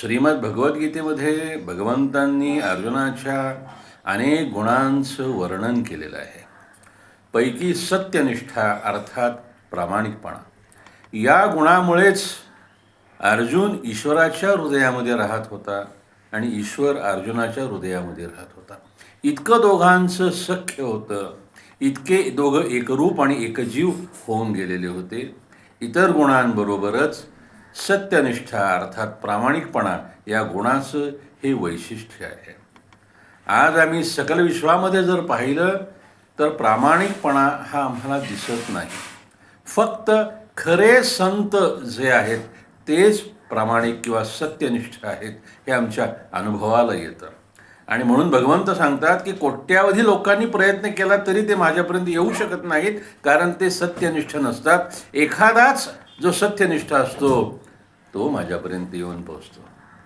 श्रीमद भगवद्गीतेमध्ये भगवंतांनी अर्जुनाच्या अनेक गुणांचं वर्णन केलेलं आहे. पैकी सत्यनिष्ठा अर्थात प्रामाणिकपणा. या गुणामुळेच अर्जुन ईश्वराच्या हृदयामध्ये राहत होता आणि ईश्वर अर्जुनाच्या हृदयामध्ये राहत होता. इतकं दोघांचं सख्य होतं. इतके दोघं एकरूप आणि एकजीव होऊन गेलेले होते. इतर गुणांबरोबरच सत्यनिष्ठा अर्थात प्रामाणिकपणा या गुणाचं हे वैशिष्ट्य आहे. आज आम्ही सकल विश्वामध्ये जर पाहिलं तर प्रामाणिकपणा हा आम्हाला दिसत नाही. फक्त खरे संत जे आहेत तेच प्रामाणिक किंवा सत्यनिष्ठ आहेत हे आमच्या अनुभवाला येतं. आणि म्हणून भगवंत सांगतात की कोट्यावधी लोकांनी प्रयत्न केला तरी ते माझ्यापर्यंत येऊ शकत नाहीत कारण ते सत्यनिष्ठ नसतात. एखादाच जो सत्यनिष्ठ असतो तो माझ्यापर्यंत येऊन पोचतो